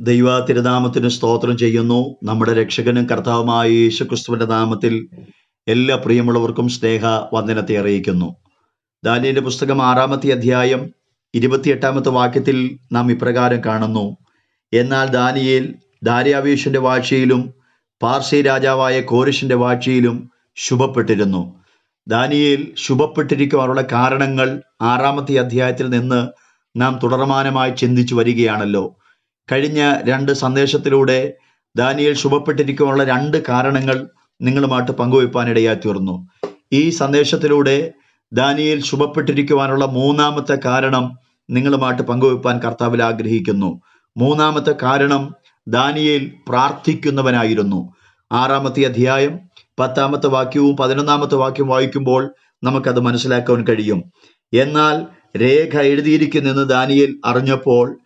ദൈവ തിരുനാമത്തിന് സ്തോത്രം ചെയ്യുന്നു. നമ്മുടെ രക്ഷകനും കർത്താവുമായ യേശുക്രിസ്തുവിന്റെ നാമത്തിൽ എല്ലാ പ്രിയമുള്ളവർക്കും സ്നേഹ വന്ദനത്തെ അറിയിക്കുന്നു. ദാനിയുടെ പുസ്തകം ആറാമത്തെ അധ്യായം ഇരുപത്തിയെട്ടാമത്തെ വാക്യത്തിൽ നാം ഇപ്രകാരം കാണുന്നു. എന്നാൽ ദാനിയേൽ ദാരിയാവേഷിന്റെ വാഴ്ചയിലും പാർസി രാജാവായ കോരിഷിന്റെ വാഴ്ചയിലും ശുഭപ്പെട്ടിരുന്നു. ദാനിയേൽ ശുഭപ്പെട്ടിരിക്കുവാനുള്ള കാരണങ്ങൾ ആറാമത്തെ അധ്യായത്തിൽ നിന്ന് നാം തുടർമാനമായി ചിന്തിച്ചു വരികയാണല്ലോ. കഴിഞ്ഞ രണ്ട് സന്ദേശത്തിലൂടെ ദാനിയൽ ശുഭപ്പെട്ടിരിക്കുവാനുള്ള രണ്ട് കാരണങ്ങൾ നിങ്ങളുമായിട്ട് പങ്കുവയ്പ്പാനിടയായി തീർന്നു ഈ സന്ദേശത്തിലൂടെ ദാനിയൽ ശുഭപ്പെട്ടിരിക്കുവാനുള്ള മൂന്നാമത്തെ കാരണം നിങ്ങളുമായിട്ട് പങ്കുവയ്പ്പാൻ കർത്താവിൽ ആഗ്രഹിക്കുന്നു. മൂന്നാമത്തെ കാരണം ദാനിയേൽ പ്രാർത്ഥിക്കുന്നവനായിരുന്നു. ആറാമത്തെ അധ്യായം പത്താമത്തെ വാക്യവും പതിനൊന്നാമത്തെ വാക്യവും വായിക്കുമ്പോൾ നമുക്കത് മനസ്സിലാക്കാൻ കഴിയും. എന്നാൽ രേഖ എഴുതിയിരിക്കുന്നെന്ന് ദാനിയേൽ അറിഞ്ഞപ്പോൾ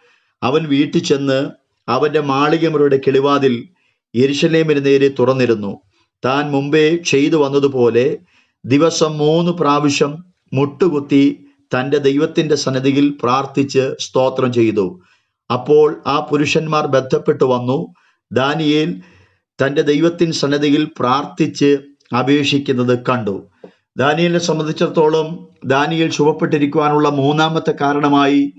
അവൻ വീട്ടിൽ ചെന്ന് അവന്റെ മാളികമുറിയുടെ കിളിവാതിൽ എരിശലേമിന് നേരെ തുറന്നിരുന്നു. താൻ മുമ്പേ ചെയ്തു വന്നതുപോലെ ദിവസം മൂന്ന് പ്രാവശ്യം മുട്ടുകുത്തി തന്റെ ദൈവത്തിന്റെ സന്നിധിയിൽ പ്രാർത്ഥിച്ച് സ്തോത്രം ചെയ്തു. അപ്പോൾ ആ പുരുഷന്മാർ ബന്ധപ്പെട്ടു വന്നു. ദാനിയേൽ തന്റെ ദൈവത്തിൻ സന്നദ്ധിയിൽ പ്രാർത്ഥിച്ച് അപേക്ഷിക്കുന്നത് കണ്ടു. ദാനിയലിനെ സംബന്ധിച്ചിടത്തോളം ദാനിയേൽ ശുഭപ്പെട്ടിരിക്കുവാനുള്ള മൂന്നാമത്തെ കാരണമായി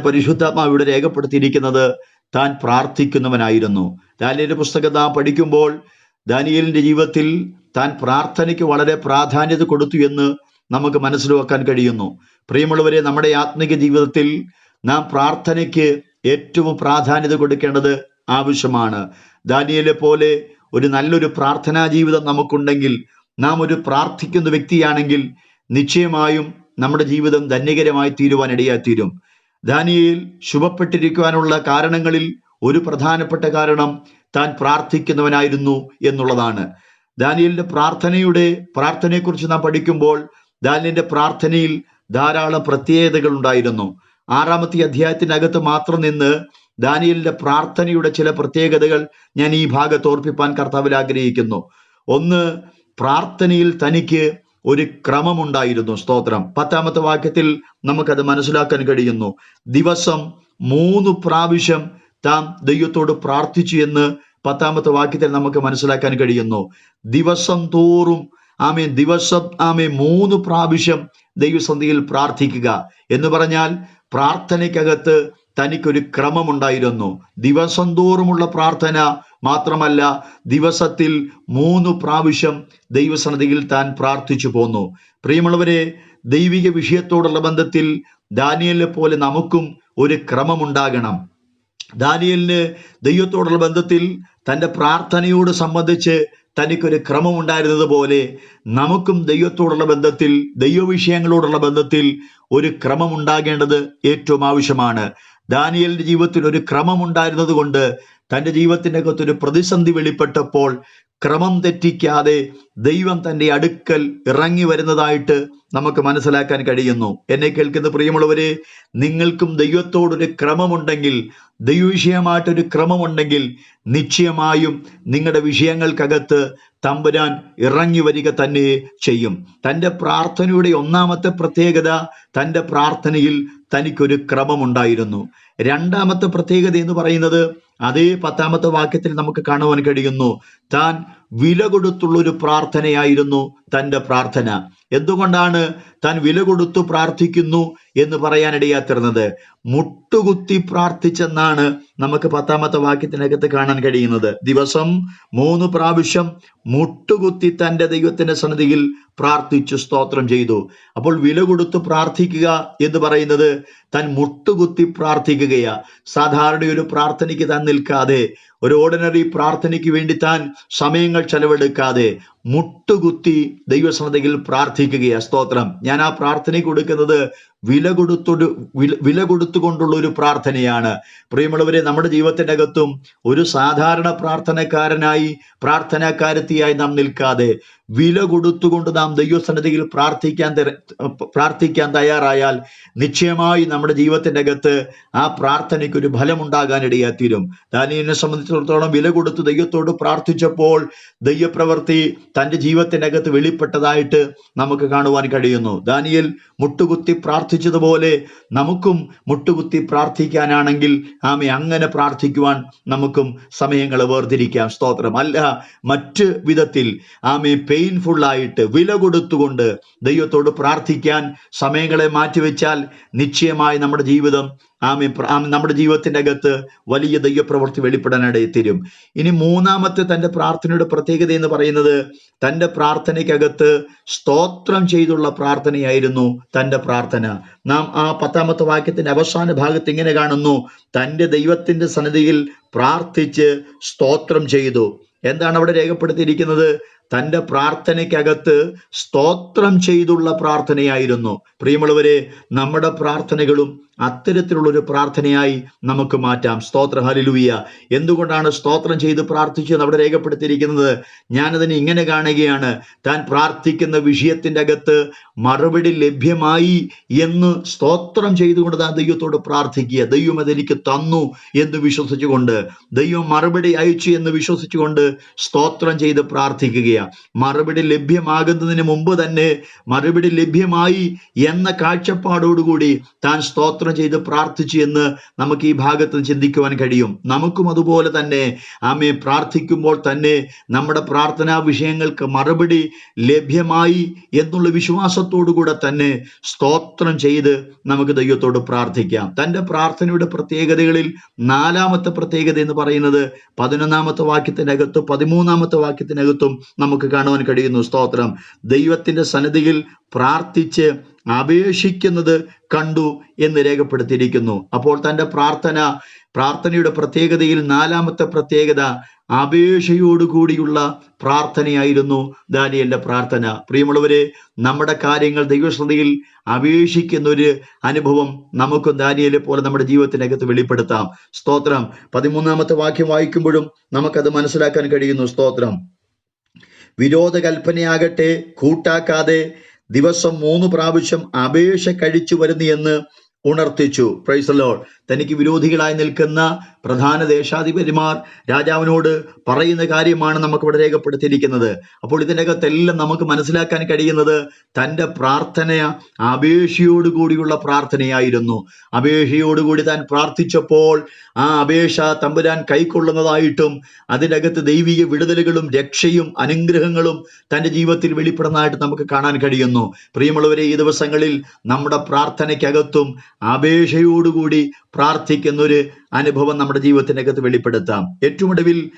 പരിശുദ്ധാത്മാവ് ഇവിടെ രേഖപ്പെടുത്തിയിരിക്കുന്നത് താൻ പ്രാർത്ഥിക്കുന്നവനായിരുന്നു. ദാനിയലിന്റെ പുസ്തകം നാം പഠിക്കുമ്പോൾ ദാനിയലിന്റെ ജീവിതത്തിൽ താൻ പ്രാർത്ഥനയ്ക്ക് വളരെ പ്രാധാന്യത കൊടുത്തു എന്ന് നമുക്ക് മനസ്സിലാക്കാൻ കഴിയുന്നു. പ്രിയമുള്ളവരെ നമ്മുടെ ആത്മിക ജീവിതത്തിൽ നാം പ്രാർത്ഥനയ്ക്ക് ഏറ്റവും പ്രാധാന്യത കൊടുക്കേണ്ടത് ആവശ്യമാണ്. ദാനിയലെ പോലെ ഒരു നല്ലൊരു പ്രാർത്ഥനാ ജീവിതം നമുക്കുണ്ടെങ്കിൽ നാം ഒരു പ്രാർത്ഥിക്കുന്ന വ്യക്തിയാണെങ്കിൽ നിശ്ചയമായും നമ്മുടെ ജീവിതം ധന്യകരമായി തീരുവാൻ ഇടയായി തീരും ദാനിയേൽ ശുഭപ്പെട്ടിരിക്കുവാനുള്ള കാരണങ്ങളിൽ ഒരു പ്രധാനപ്പെട്ട കാരണം താൻ പ്രാർത്ഥിക്കുന്നവനായിരുന്നു എന്നുള്ളതാണ്. ദാനിയലിന്റെ പ്രാർത്ഥനയുടെ പ്രാർത്ഥനയെക്കുറിച്ച് നാം പഠിക്കുമ്പോൾ ദാനിയലിന്റെ പ്രാർത്ഥനയിൽ ധാരാളം പ്രത്യേകതകൾ ഉണ്ടായിരുന്നു. ആറാമത്തെ അധ്യായത്തിനകത്ത് മാത്രം നിന്ന് ദാനിയലിന്റെ പ്രാർത്ഥനയുടെ ചില പ്രത്യേകതകൾ ഞാൻ ഈ ഭാഗത്ത് ഓർപ്പിപ്പാൻ കർത്താവിൽ ആഗ്രഹിക്കുന്നു. ഒന്ന് പ്രാർത്ഥനയിൽ തനിക്ക് ഒരു ക്രമമുണ്ടായിരുന്നു സ്തോത്രം. പത്താമത്തെ വാക്യത്തിൽ നമുക്കത് മനസ്സിലാക്കാൻ കഴിയുന്നു. ദിവസം മൂന്ന് പ്രാവശ്യം താം ദൈവത്തോട് പ്രാർത്ഥിച്ചു എന്ന് പത്താമത്തെ വാക്യത്തിൽ നമുക്ക് മനസ്സിലാക്കാൻ കഴിയുന്നു. ദിവസം തോറും ആമേ ദിവസം ആമേ മൂന്ന് പ്രാവശ്യം ദൈവസന്ധിയിൽ പ്രാർത്ഥിക്കുക എന്ന് പറഞ്ഞാൽ പ്രാർത്ഥനയ്ക്കകത്ത് തനിക്കൊരു ക്രമമുണ്ടായിരുന്നു. ദിവസം തോറുമുള്ള പ്രാർത്ഥന മാത്രമല്ല ദിവസത്തിൽ മൂന്ന് പ്രാവശ്യം ദൈവസന്നിധിയിൽ താൻ പ്രാർത്ഥിച്ചു പോന്നു. പ്രിയമുള്ളവരെ ദൈവിക വിഷയത്തോടുള്ള ബന്ധത്തിൽ ദാനിയലിനെ പോലെ നമുക്കും ഒരു ക്രമമുണ്ടാകണം. ദാനിയലിന് ദൈവത്തോടുള്ള ബന്ധത്തിൽ തന്റെ പ്രാർത്ഥനയോട് സംബന്ധിച്ച് തനിക്കൊരു ക്രമമുണ്ടായിരുന്നത് പോലെ നമുക്കും ദൈവത്തോടുള്ള ബന്ധത്തിൽ ദൈവവിഷയങ്ങളോടുള്ള ബന്ധത്തിൽ ഒരു ക്രമം ഉണ്ടാകേണ്ടത് ഏറ്റവും ആവശ്യമാണ്. ദാനിയലിന്റെ ജീവിതത്തിൽ ഒരു ക്രമം ഉണ്ടായിരുന്നത് കൊണ്ട് തന്റെ ജീവിതത്തിന്റെ അകത്തൊരു പ്രതിസന്ധി വെളിപ്പെട്ടപ്പോൾ ക്രമം തെറ്റിക്കാതെ ദൈവം തന്റെ അടുക്കൽ ഇറങ്ങി വരുന്നതായിട്ട് നമുക്ക് മനസ്സിലാക്കാൻ കഴിയുന്നു. എന്നെ കേൾക്കുന്ന പ്രിയമുള്ളവരെ നിങ്ങൾക്കും ദൈവത്തോടൊരു ക്രമമുണ്ടെങ്കിൽ ദൈവവിഷയമായിട്ടൊരു ക്രമമുണ്ടെങ്കിൽ നിശ്ചയമായും നിങ്ങളുടെ വിഷയങ്ങൾക്കകത്ത് തമ്പുരാൻ ഇറങ്ങി വരിക തന്നെ ചെയ്യും. തന്റെ പ്രാർത്ഥനയുടെ ഒന്നാമത്തെ പ്രത്യേകത തന്റെ പ്രാർത്ഥനയിൽ തനിക്കൊരു ക്രമമുണ്ടായിരുന്നു. രണ്ടാമത്തെ പ്രത്യേകത എന്ന് പറയുന്നത് അതേ പത്താമത്തെ വാക്യത്തിൽ നമുക്ക് കാണുവാൻ കഴിയുന്നു. താൻ വില കൊടുത്തുള്ള ഒരു പ്രാർത്ഥനയായിരുന്നു തന്റെ പ്രാർത്ഥന. എന്തുകൊണ്ടാണ് താൻ വില കൊടുത്തു പ്രാർത്ഥിക്കുന്നു എന്ന് പറയാനിടയാത്തിരുന്നത്? മുട്ടുകുത്തി പ്രാർത്ഥിച്ചെന്നാണ് നമുക്ക് പത്താമത്തെ വാക്യത്തിനകത്ത് കാണാൻ കഴിയുന്നത്. ദിവസം മൂന്ന് പ്രാവശ്യം മുട്ടുകുത്തി തന്റെ ദൈവത്തിന്റെ സന്നിധിയിൽ പ്രാർത്ഥിച്ചു സ്തോത്രം ചെയ്തു. അപ്പോൾ വില കൊടുത്തു പ്രാർത്ഥിക്കുക എന്ന് പറയുന്നത് താൻ മുട്ടുകുത്തി പ്രാർത്ഥിക്കുകയാ. സാധാരണ ഒരു പ്രാർത്ഥനയ്ക്ക് താൻ നിൽക്കാതെ ഒരു ഓർഡിനറി പ്രാർത്ഥനയ്ക്ക് വേണ്ടി താൻ സമയങ്ങൾ ചെലവെടുക്കാതെ മുട്ടുകുത്തി ദൈവസന്നതയിൽ പ്രാർത്ഥിക്കുകയാണ് സ്തോത്രം. ഞാൻ ആ പ്രാർത്ഥന കൊടുക്കുന്നത് വില കൊടുത്തൊരു വില വില കൊടുത്തുകൊണ്ടുള്ള ഒരു പ്രാർത്ഥനയാണ്. പ്രിയമുള്ളവരെ നമ്മുടെ ജീവിതത്തിന്റെ അകത്തും ഒരു സാധാരണ പ്രാർത്ഥനക്കാരനായി പ്രാർത്ഥനാക്കാരത്തിയായി നാം നിൽക്കാതെ വില കൊടുത്തുകൊണ്ട് നാം ദൈവസന്നതിയിൽ പ്രാർത്ഥിക്കാൻ പ്രാർത്ഥിക്കാൻ തയ്യാറായാൽ നിശ്ചയമായി നമ്മുടെ ജീവിതത്തിന്റെ അകത്ത് ആ പ്രാർത്ഥനയ്ക്ക് ഒരു ഫലമുണ്ടാകാനിടയാത്തീരും ഇടയാത്തീരും ദാനിയലിനെ സംബന്ധിച്ചിടത്തോളം വില കൊടുത്ത് ദൈവത്തോട് പ്രാർത്ഥിച്ചപ്പോൾ ദൈവപ്രവൃത്തി തന്റെ ജീവിതത്തിനകത്ത് വെളിപ്പെട്ടതായിട്ട് നമുക്ക് കാണുവാൻ കഴിയുന്നു. ദാനിയൽ മുട്ടുകുത്തി പ്രാർത്ഥിച്ചതുപോലെ നമുക്കും മുട്ടുകുത്തി പ്രാർത്ഥിക്കാനാണെങ്കിൽ ആമെ അങ്ങനെ പ്രാർത്ഥിക്കുവാൻ നമുക്കും സമയങ്ങൾ വേർതിരിക്കാം. സ്തോത്രം. അല്ല മറ്റ് വിധത്തിൽ ആമെ പെയിൻഫുള്ളായിട്ട് വില കൊടുത്തുകൊണ്ട് ദൈവത്തോട് പ്രാർത്ഥിക്കാൻ സമയങ്ങളെ മാറ്റിവെച്ചാൽ നിശ്ചയമായി നമ്മുടെ ജീവിതം ആമെ പ്ര- ആമെ നമ്മുടെ ജീവിതത്തിന്റെ അകത്ത് വലിയ ദൈവപ്രവൃത്തി വെളിപ്പെടാനിടയിൽ തീരും ഇനി മൂന്നാമത്തെ തന്റെ പ്രാർത്ഥനയുടെ പ്രത്യേകത എന്ന് പറയുന്നത് തന്റെ പ്രാർത്ഥനയ്ക്കകത്ത് സ്തോത്രം ചെയ്തുള്ള പ്രാർത്ഥനയായിരുന്നു തന്റെ പ്രാർത്ഥന. നാം ആ പത്താമത്തെ വാക്യത്തിന്റെ അവസാന ഭാഗത്ത് ഇങ്ങനെ കാണുന്നു. തന്റെ ദൈവത്തിന്റെ സന്നിധിയിൽ പ്രാർത്ഥിച്ച് സ്തോത്രം ചെയ്തു. എന്താണ് അവിടെ രേഖപ്പെടുത്തിയിരിക്കുന്നത്? തന്റെ പ്രാർത്ഥനയ്ക്കകത്ത് സ്തോത്രം ചെയ്തുള്ള പ്രാർത്ഥനയായിരുന്നു. പ്രിയമുള്ളവരെ നമ്മുടെ പ്രാർത്ഥനകളും അത്തരത്തിലുള്ള ഒരു പ്രാർത്ഥനയായി നമുക്ക് മാറ്റാം. സ്തോത്ര. ഹലിലുവിയ എന്തുകൊണ്ടാണ് സ്തോത്രം ചെയ്ത് പ്രാർത്ഥിച്ചത് അവിടെ രേഖപ്പെടുത്തിയിരിക്കുന്നത്? ഞാനതിനെ ഇങ്ങനെ കാണുകയാണ്. താൻ പ്രാർത്ഥിക്കുന്ന വിഷയത്തിന്റെ അകത്ത് മറുപടി ലഭ്യമായി എന്ന് സ്തോത്രം ചെയ്തുകൊണ്ട് താൻ ദൈവത്തോട് പ്രാർത്ഥിക്കുക. ദൈവം അതെനിക്ക് തന്നു എന്ന് വിശ്വസിച്ചുകൊണ്ട് ദൈവം മറുപടി അയച്ചു എന്ന് വിശ്വസിച്ചുകൊണ്ട് സ്തോത്രം ചെയ്ത് പ്രാർത്ഥിക്കുകയാണ്. മറുപടി ലഭ്യമാകുന്നതിന് മുമ്പ് തന്നെ മറുപടി ലഭ്യമായി എന്ന കാഴ്ചപ്പാടോടുകൂടി താൻ സ്തോത്രം ചെയ്ത് പ്രാർത്ഥിച്ചു എന്ന് നമുക്ക് ഈ ഭാഗത്ത് ചിന്തിക്കുവാൻ കഴിയും. നമുക്കും അതുപോലെ തന്നെ ആമെ പ്രാർത്ഥിക്കുമ്പോൾ തന്നെ നമ്മുടെ പ്രാർത്ഥനാ വിഷയങ്ങൾക്ക് മറുപടി ലഭ്യമായി എന്നുള്ള വിശ്വാസത്തോടുകൂടെ തന്നെ സ്തോത്രം ചെയ്ത് നമുക്ക് ദൈവത്തോട് പ്രാർത്ഥിക്കാം. തന്റെ പ്രാർത്ഥനയുടെ പ്രത്യേകതകളിൽ നാലാമത്തെ പ്രത്യേകത എന്ന് പറയുന്നത് പതിനൊന്നാമത്തെ വാക്യത്തിനകത്തും പതിമൂന്നാമത്തെ വാക്യത്തിനകത്തും നമുക്ക് കാണുവാൻ കഴിയുന്നു സ്തോത്രം. ദൈവത്തിന്റെ സന്നിധിയിൽ പ്രാർത്ഥിച്ച് അപേക്ഷിക്കുന്നത് കണ്ടു എന്ന് രേഖപ്പെടുത്തിയിരിക്കുന്നു. അപ്പോൾ തന്റെ പ്രാർത്ഥന പ്രാർത്ഥനയുടെ പ്രത്യേകതയിൽ നാലാമത്തെ പ്രത്യേകത അപേക്ഷയോടുകൂടിയുള്ള പ്രാർത്ഥനയായിരുന്നു ദാനിയലിന്റെ പ്രാർത്ഥന. പ്രിയമുള്ളവരെ നമ്മുടെ കാര്യങ്ങൾ ദൈവശ്രദ്ധയിൽ അപേക്ഷിക്കുന്ന ഒരു അനുഭവം നമുക്കും ദാനിയലെ പോലെ നമ്മുടെ ജീവിതത്തിനകത്ത് വെളിപ്പെടുത്താം. സ്തോത്രം. പതിമൂന്നാമത്തെ വാക്യം വായിക്കുമ്പോഴും നമുക്കത് മനസ്സിലാക്കാൻ കഴിയുന്നു. സ്തോത്രം. വിരോധ കൽപ്പനയാകട്ടെ കൂട്ടാക്കാതെ ദിവസം മൂന്ന് പ്രാവശ്യം അപേക്ഷ കഴിച്ചു വരുന്നു എന്ന് ഉണർത്തിച്ചു. പ്രൈസലോൾ തനിക്ക് വിരോധികളായി നിൽക്കുന്ന പ്രധാന ദേശാധിപതിമാർ രാജാവിനോട് പറയുന്ന കാര്യമാണ് നമുക്ക് ഇവിടെ രേഖപ്പെടുത്തിയിരിക്കുന്നത്. അപ്പോൾ ഇതിനകത്തെല്ലാം നമുക്ക് മനസ്സിലാക്കാൻ കഴിയുന്നത് തന്റെ പ്രാർത്ഥന അപേക്ഷയോടുകൂടിയുള്ള പ്രാർത്ഥനയായിരുന്നു. അപേക്ഷയോടുകൂടി താൻ പ്രാർത്ഥിച്ചപ്പോൾ ആ അപേക്ഷ തമ്പുരാൻ കൈക്കൊള്ളുന്നതായിട്ടും അതിനകത്ത് ദൈവിക വിടുതലുകളും രക്ഷയും അനുഗ്രഹങ്ങളും തന്റെ ജീവിതത്തിൽ വെളിപ്പെടുന്നതായിട്ട് നമുക്ക് കാണാൻ കഴിയുന്നു. പ്രിയമുള്ളവരെ ഈ ദിവസങ്ങളിൽ നമ്മുടെ പ്രാർത്ഥനയ്ക്കകത്തും അപേക്ഷയോടുകൂടി പ്രാർത്ഥിക്കുന്ന ഒരു അനുഭവം നമ്മുടെ ജീവിതത്തിനകത്ത് വെളിപ്പെടുത്താം. ഏറ്റവും ഒടുവിൽ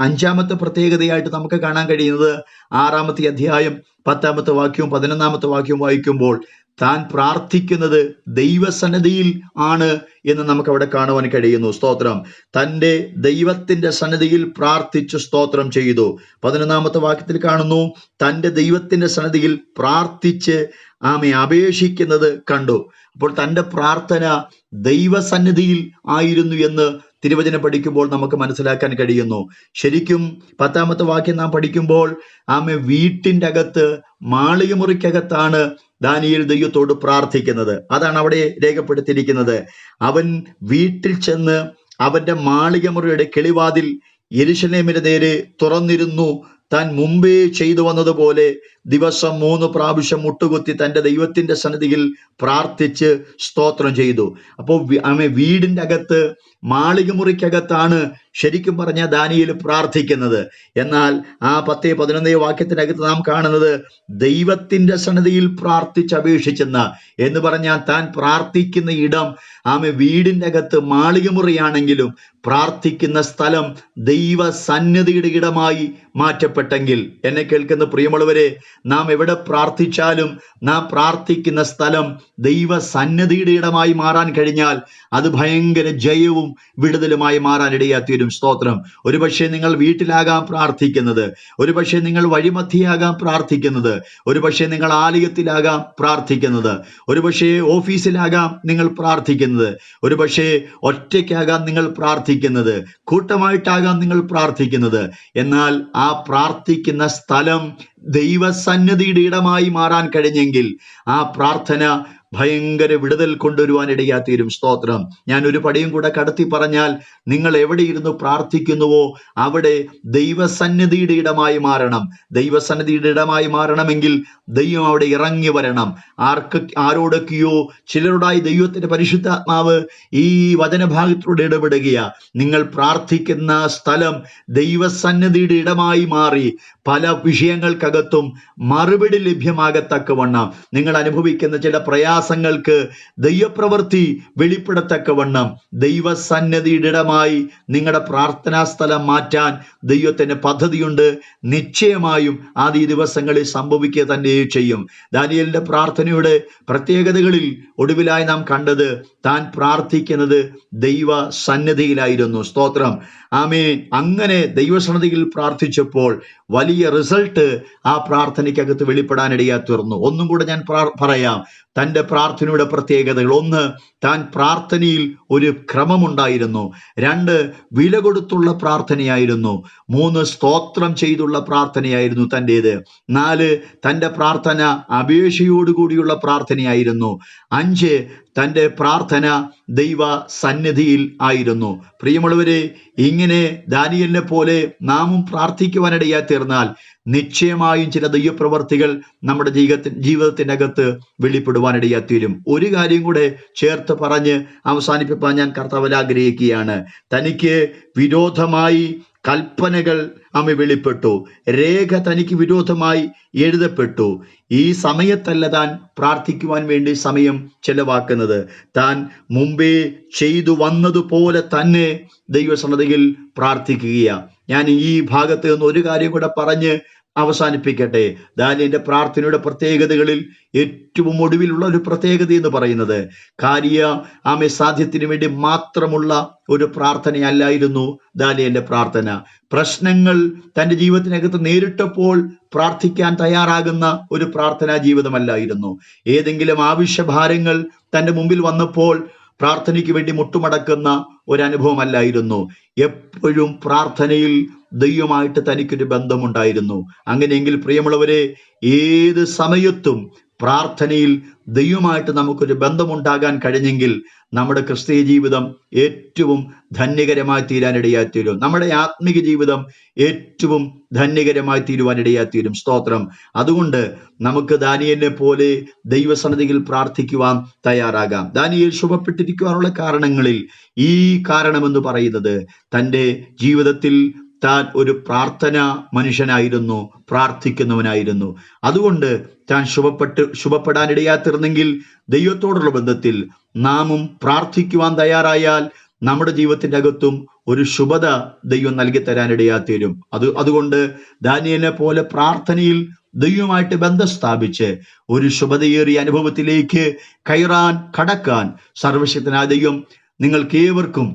അഞ്ചാമത്തെ പ്രത്യേകതയായിട്ട് നമുക്ക് കാണാൻ കഴിയുന്നത് ആറാമത്തെ അധ്യായം പത്താമത്തെ വാക്യവും പതിനൊന്നാമത്തെ വാക്യവും വായിക്കുമ്പോൾ താൻ പ്രാർത്ഥിക്കുന്നത് ദൈവസന്നിധിയിൽ ആണ് എന്ന് നമുക്ക് അവിടെ കാണുവാൻ കഴിയുന്നു. സ്തോത്രം. തന്റെ ദൈവത്തിന്റെ സന്നിധിയിൽ പ്രാർത്ഥിച്ചു സ്തോത്രം ചെയ്തു. പതിനൊന്നാമത്തെ വാക്യത്തിൽ കാണുന്നു തന്റെ ദൈവത്തിന്റെ സന്നിധിയിൽ പ്രാർത്ഥിച്ച് ആമെ അപേക്ഷിക്കുന്നത് കണ്ടു. അപ്പോൾ തന്റെ പ്രാർത്ഥന ദൈവസന്നിധിയിൽ ആയിരുന്നു എന്ന് തിരുവചനം പഠിക്കുമ്പോൾ നമുക്ക് മനസ്സിലാക്കാൻ കഴിയുന്നു. ശരിക്കും പത്താമത്തെ വാക്യം നാം പഠിക്കുമ്പോൾ ആമെ വീട്ടിന്റെ അകത്ത് മാളികമുറിക്കകത്താണ് ദാനിയേൽ ദൈവത്തോട് പ്രാർത്ഥിക്കുന്നത്. അതാണ് അവിടെ രേഖപ്പെടുത്തിയിരിക്കുന്നത്. അവൻ വീട്ടിൽ ചെന്ന് അവന്റെ മാളികമുറിയുടെ കിളിവാതിൽ എരിശനേമിന് നേരെ തുറന്നിരുന്നു. താൻ മുമ്പേ ചെയ്തു വന്നതുപോലെ ദിവസം മൂന്ന് പ്രാവശ്യം മുട്ടുകുത്തി തന്റെ ദൈവത്തിന്റെ സന്നിധിയിൽ പ്രാർത്ഥിച്ച് സ്തോത്രം ചെയ്തു. അപ്പോൾ ആമെ വീടിന്റെ അകത്ത് മാളികമുറിക്കകത്താണ് ശരിക്കും പറഞ്ഞ ദാനിയിൽ പ്രാർത്ഥിക്കുന്നത്. എന്നാൽ ആ പത്തേ പതിനൊന്നേ വാക്യത്തിനകത്ത് നാം കാണുന്നത് ദൈവത്തിന്റെ സന്നിധിയിൽ പ്രാർത്ഥിച്ചപേക്ഷിച്ചെന്ന് എന്ന് പറഞ്ഞാൽ താൻ പ്രാർത്ഥിക്കുന്ന ഇടം ആമെ വീടിന്റെ അകത്ത് മാളികമുറിയാണെങ്കിലും പ്രാർത്ഥിക്കുന്ന സ്ഥലം ദൈവ സന്നിധിയുടെ ഇടമായി മാറ്റപ്പെട്ടെങ്കിൽ. എന്നെ കേൾക്കുന്ന പ്രിയമുള്ളവരെ നാം എവിടെ പ്രാർത്ഥിച്ചാലും നാം പ്രാർത്ഥിക്കുന്ന സ്ഥലം ദൈവ സന്നിധിയുടെ ഇടമായി മാറാൻ കഴിഞ്ഞാൽ അത് ഭയങ്കര ജയവും വിടുതലുമായി മാറാൻ ഇടയാത്തീരും സ്തോത്രം. ഒരുപക്ഷെ നിങ്ങൾ വീട്ടിലാകാം പ്രാർത്ഥിക്കുന്നത് ഒരുപക്ഷെ നിങ്ങൾ വഴിമധ്യയാകാം പ്രാർത്ഥിക്കുന്നത് ഒരുപക്ഷെ നിങ്ങൾ ആലയത്തിലാകാം പ്രാർത്ഥിക്കുന്നത് ഒരുപക്ഷെ ഓഫീസിലാകാം നിങ്ങൾ പ്രാർത്ഥിക്കുന്നത് ഒരുപക്ഷെ ഒറ്റയ്ക്കാകാം നിങ്ങൾ പ്രാർത്ഥിക്കുന്നത് കൂട്ടമായിട്ടാകാം നിങ്ങൾ പ്രാർത്ഥിക്കുന്നത്. എന്നാൽ ആ പ്രാർത്ഥിക്കുന്ന സ്ഥലം ദൈവസന്നിധിയുടെ ഇടമായി മാറാൻ കഴിഞ്ഞെങ്കിൽ ആ പ്രാർത്ഥന ഭയങ്കര വിടുതൽ കൊണ്ടുവരുവാൻ ഇടയാത്തീരും സ്തോത്രം. ഞാൻ ഒരു പടിയും കൂടെ കടത്തി പറഞ്ഞാൽ നിങ്ങൾ എവിടെ ഇരുന്ന് പ്രാർത്ഥിക്കുന്നുവോ അവിടെ ദൈവസന്നിധിയുടെ ഇടമായി മാറണം. ദൈവസന്നിധിയുടെ ഇടമായി മാറണമെങ്കിൽ ദൈവം അവിടെ ഇറങ്ങി വരണം. ആർക്ക് ആരോടൊക്കെയോ ചിലരോടായി ദൈവത്തിന്റെ പരിശുദ്ധാത്മാവ് ഈ വചനഭാഗത്തിലൂടെ ഇടപെടുകയാ. നിങ്ങൾ പ്രാർത്ഥിക്കുന്ന സ്ഥലം ദൈവസന്നിധിയുടെ ഇടമായി മാറി പല വിഷയങ്ങൾക്കകത്തും മറുപടി ലഭ്യമാകത്തക്കവണ്ണം. നിങ്ങൾ അനുഭവിക്കുന്ന ചില പ്രയാസങ്ങൾക്ക് ദൈവപ്രവൃത്തി വെളിപ്പെടത്തക്കവണ്ണം ദൈവസന്നദ്ധിയുടെ ഇടമായി നിങ്ങളുടെ പ്രാർത്ഥനാ സ്ഥലം മാറ്റാൻ ദൈവത്തിന് പദ്ധതിയുണ്ട്. നിശ്ചയമായും ഈ ദിവസങ്ങളിൽ സംഭവിക്കുക തന്നെ ചെയ്യും. ദാനിയലിന്റെ പ്രാർത്ഥനയുടെ പ്രത്യേകതകളിൽ ഒടുവിലായി നാം കണ്ടത് താൻ പ്രാർത്ഥിക്കുന്നത് ദൈവ സന്നദ്ധിയിലായിരുന്നു സ്തോത്രം. ആമേൻ. അങ്ങനെ ദൈവസന്നദ്ധിയിൽ പ്രാർത്ഥിച്ചപ്പോൾ വലിയ റിസൾട്ട് ആ പ്രാർത്ഥനയ്ക്കകത്ത് വെളിപ്പെടാനിടയാ തീർന്നു ഒന്നും കൂടെ ഞാൻ പറയാം. തന്റെ പ്രാർത്ഥനയുടെ പ്രത്യേകതകൾ. ഒന്ന് താൻ പ്രാർത്ഥനയിൽ ഒരു ക്രമമുണ്ടായിരുന്നു. രണ്ട് വില കൊടുത്തുള്ള പ്രാർത്ഥനയായിരുന്നു. മൂന്ന് സ്തോത്രം ചെയ്തുള്ള പ്രാർത്ഥനയായിരുന്നു തന്റേത്. നാല് തന്റെ പ്രാർത്ഥന അപേക്ഷയോടുകൂടിയുള്ള പ്രാർത്ഥനയായിരുന്നു. അഞ്ച് തന്റെ പ്രാർത്ഥന ദൈവ സന്നിധിയിൽ ആയിരുന്നു. പ്രിയമുള്ളവരെ ഇങ്ങനെ ദാനിയലിനെ പോലെ നാമും പ്രാർത്ഥിക്കുവാനിടയാ തീർന്നാൽ നിശ്ചയമായും ചില ദൈവപ്രവർത്തികൾ നമ്മുടെ ജീവിതത്തിൽ ജീവിതത്തിനകത്ത് വെളിപ്പെടുവാനിടയാ തീരും. ഒരു കാര്യം കൂടെ ചേർത്ത് പറഞ്ഞ് അവസാനിപ്പിക്കാൻ ഞാൻ കർത്താവിൽ ആഗ്രഹിക്കുകയാണ്. തനിക്ക് വിരോധമായി കൽപ്പനകൾ അമ്മ വെളിപ്പെട്ടു. രേഖ തനിക്ക് വിരോധമായി എഴുതപ്പെട്ടു. ഈ സമയത്തല്ല താൻ പ്രാർത്ഥിക്കുവാൻ വേണ്ടി സമയം ചെലവാക്കുന്നത്. താൻ മുമ്പേ ചെയ്തു വന്നതുപോലെ തന്നെ ദൈവസന്നതയിൽ പ്രാർത്ഥിക്കുകയാണ് ഞാൻ ഈ ഭാഗത്ത് നിന്ന് ഒരു കാര്യം കൂടെ പറഞ്ഞ് അവസാനിപ്പിക്കട്ടെ. ദാനിയന്റെ പ്രാർത്ഥനയുടെ പ്രത്യേകതകളിൽ ഏറ്റവും ഒടുവിലുള്ള ഒരു പ്രത്യേകത എന്ന് പറയുന്നത് കാര്യ ആമെ സാധ്യത്തിന് വേണ്ടി മാത്രമുള്ള ഒരു പ്രാർത്ഥനയല്ലായിരുന്നു ദാനിയന്റെ പ്രാർത്ഥന. പ്രശ്നങ്ങൾ തന്റെ ജീവിതത്തിനകത്ത് നേരിട്ടപ്പോൾ പ്രാർത്ഥിക്കാൻ തയ്യാറാകുന്ന ഒരു പ്രാർത്ഥനാ ജീവിതമല്ലായിരുന്നു. ഏതെങ്കിലും ആവശ്യഭാരങ്ങൾ തന്റെ മുമ്പിൽ വന്നപ്പോൾ പ്രാർത്ഥനയ്ക്ക് വേണ്ടി മുട്ടുമടക്കുന്ന ഒരനുഭവമല്ലായിരുന്നു. എപ്പോഴും പ്രാർത്ഥനയിൽ ദൈവമായിട്ട് തനിക്കൊരു ബന്ധമുണ്ടായിരുന്നു. അങ്ങനെയെങ്കിൽ പ്രിയമുള്ളവരെ ഏത് സമയത്തും പ്രാർത്ഥനയിൽ ദൈവമായിട്ട് നമുക്കൊരു ബന്ധമുണ്ടാകാൻ കഴിഞ്ഞെങ്കിൽ നമ്മുടെ ക്രിസ്തീയ ജീവിതം ഏറ്റവും ധന്യകരമായി തീരാനിടയായി തീരും നമ്മുടെ ആത്മീക ജീവിതം ഏറ്റവും ധന്യകരമായി തീരുവാനിടയായി തീരും സ്തോത്രം. അതുകൊണ്ട് നമുക്ക് ദാനിയലിനെ പോലെ ദൈവസന്നിധിയിൽ പ്രാർത്ഥിക്കുവാൻ തയ്യാറാകാം. ദാനിയൽ ശുഭപ്പെട്ടിരിക്കുവാനുള്ള കാരണങ്ങളിൽ ഈ കാരണമെന്ന് പറയുന്നത് തന്റെ ജീവിതത്തിൽ താൻ ഒരു പ്രാർത്ഥന മനുഷ്യനായിരുന്നു പ്രാർത്ഥിക്കുന്നവനായിരുന്നു. അതുകൊണ്ട് താൻ ശുഭപ്പെട്ട് ശുഭപ്പെടാനിടയാത്തിരുന്നെങ്കിൽ ദൈവത്തോടുള്ള ബന്ധത്തിൽ നാമും പ്രാർത്ഥിക്കുവാൻ തയ്യാറായാൽ നമ്മുടെ ജീവിതത്തിന്റെ അകത്തും ഒരു ശുഭത ദൈവം നൽകി തരാനിടയാത്തീരും അത് അതുകൊണ്ട് ദാനിയനെ പോലെ പ്രാർത്ഥനയിൽ ദൈവമായിട്ട് ബന്ധം സ്ഥാപിച്ച് ഒരു ശുഭതയേറിയ അനുഭവത്തിലേക്ക് കയറാൻ കടക്കാൻ സർവശക്തനായ ദൈവം നിങ്ങൾക്ക് ഏവർക്കും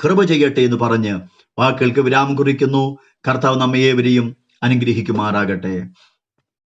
കൃപ ചെയ്യട്ടെ എന്ന് പറഞ്ഞ് വാക്കുകൾക്ക് വിരാമം കുറിക്കുന്നു. കർത്താവ് നമ്മയേവരെയും അനുഗ്രഹിക്കുമാറാകട്ടെ.